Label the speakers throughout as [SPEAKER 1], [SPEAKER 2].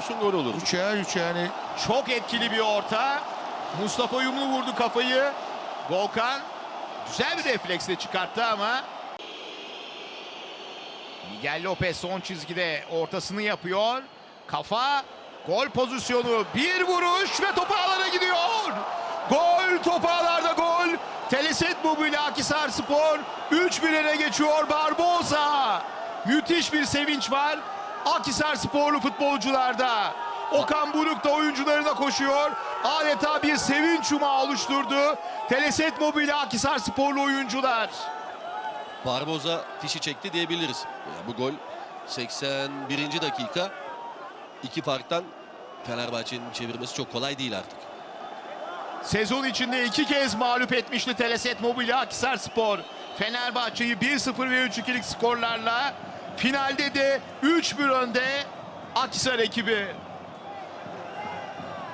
[SPEAKER 1] vursun gol olur.
[SPEAKER 2] 3'e 3 yani.
[SPEAKER 3] Çok etkili bir orta. Mustafa Yumlu vurdu kafayı. Volkan güzel bir refleksle çıkarttı ama Miguel Lopez son çizgide ortasını yapıyor. Kafa gol pozisyonu bir vuruş ve topu alana gidiyor. Gol topu ağlarda gol. Teleset Mobil Akisar Spor 3-1'e geçiyor Barbosa. Müthiş bir sevinç var. Akisar sporlu futbolcularda. Okan Buruk da oyuncularına koşuyor. Adeta bir sevinç yumağı oluşturdu. Teleset Mobil Akisar sporlu oyuncular.
[SPEAKER 1] Barboza fişi çekti diyebiliriz. Yani bu gol 81. dakika. iki farktan Fenerbahçe'nin çevirmesi çok kolay değil artık.
[SPEAKER 3] Sezon içinde iki kez mağlup etmişti Teleset Mobilya Akisar Spor. Fenerbahçe'yi 1-0 ve 3-2'lik skorlarla finalde de 3-1 önde Akisar ekibi.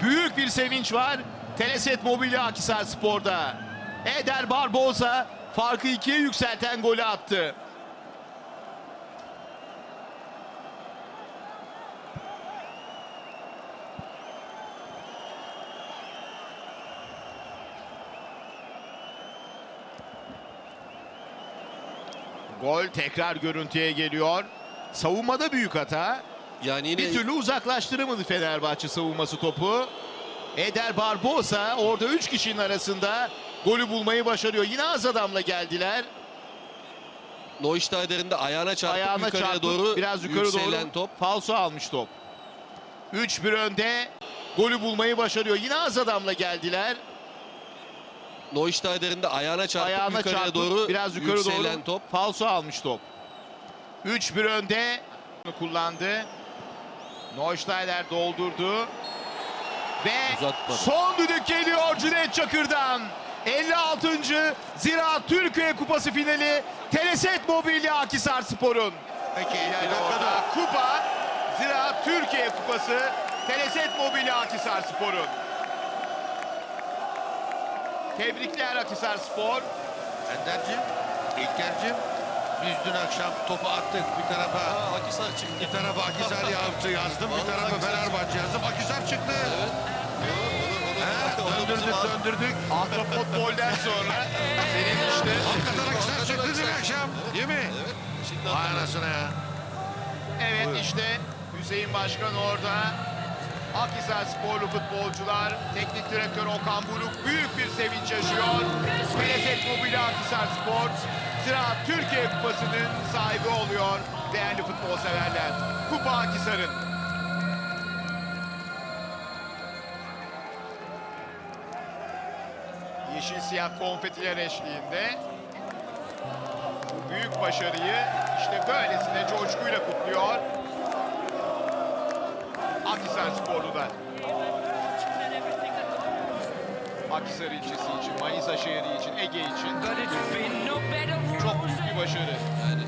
[SPEAKER 3] Büyük bir sevinç var Teleset Mobilya Akisar Spor'da. Eder Barboza farkı ikiye yükselten golü attı. Gol tekrar görüntüye geliyor. Savunmada büyük hata.
[SPEAKER 1] Yani yine
[SPEAKER 3] Bir türlü uzaklaştıramadı Fenerbahçe savunması topu. Eder Barbosa orada 3 kişinin arasında golü bulmayı başarıyor. Yine az adamla geldiler.
[SPEAKER 1] Neustader'in de ayağına çarpıp
[SPEAKER 3] Ayağına
[SPEAKER 1] yukarıya
[SPEAKER 3] çarpıp
[SPEAKER 1] doğru
[SPEAKER 3] biraz yukarı doğru
[SPEAKER 1] top.
[SPEAKER 3] falso almış top. 3-1 önde golü bulmayı başarıyor. Yine az adamla geldiler.
[SPEAKER 1] Neustader'in de ayağına çarpıp
[SPEAKER 3] Ayağına
[SPEAKER 1] yukarıya
[SPEAKER 3] çarpıp
[SPEAKER 1] doğru
[SPEAKER 3] biraz yukarı
[SPEAKER 1] yükselen
[SPEAKER 3] doğru
[SPEAKER 1] top.
[SPEAKER 3] falso almış top. 3-1 önde kullandı. Neustadter doldurdu. Ve
[SPEAKER 1] Uzatmadı.
[SPEAKER 3] son düdük geliyor Cüneyt Çakır'dan. 56. Zira Türkiye Kupası finali Teleset Mobilya Akisar Spor'un.
[SPEAKER 2] Peki
[SPEAKER 3] Yani orada kupa Zira Türkiye Kupası Teleset Mobilya Akisar Spor'un. Tebrikler Akisar Spor.
[SPEAKER 2] Ender'cim, İlker'cim biz dün akşam topu attık bir tarafa.
[SPEAKER 1] Aa, Akisar çıktı.
[SPEAKER 2] Bir tarafa Akisar yaptı yazdım, bir tarafa
[SPEAKER 1] Akhisar.
[SPEAKER 2] Fenerbahçe yazdım. Akisar çıktı.
[SPEAKER 1] Evet. Bizim
[SPEAKER 2] döndürdük, döndürdük.
[SPEAKER 3] Ahtapot golden sonra senin işte
[SPEAKER 2] Hakikaten Akisar çıktı dün akşam. Değil mi?
[SPEAKER 1] Evet. Şimdi
[SPEAKER 2] Vay anasını ya.
[SPEAKER 3] Evet
[SPEAKER 2] Buyurun.
[SPEAKER 3] işte Hüseyin Başkan orada. Akhisar sporlu futbolcular, teknik direktör Okan Buruk büyük bir Mobilya Akhisar Spor sıra Türkiye Kupası'nın sahibi oluyor değerli futbol severler. Kupa Akhisar'ın. Yeşil siyah konfetiler eşliğinde büyük başarıyı işte böylesine coşkuyla kutluyor. Akhisar Sporlular. Akhisar ilçesi için, Manisa şehri için, Ege için çok büyük bir başarı.
[SPEAKER 1] Yani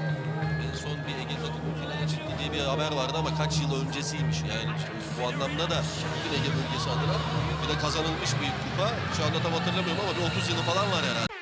[SPEAKER 1] en son bir Ege takımı finale çıktı diye bir haber vardı ama kaç yıl öncesiymiş yani. Bu anlamda da bütün Ege bölgesi adına bir de kazanılmış bir kupa. Şu anda tam hatırlamıyorum ama bir 30 yılı falan var herhalde.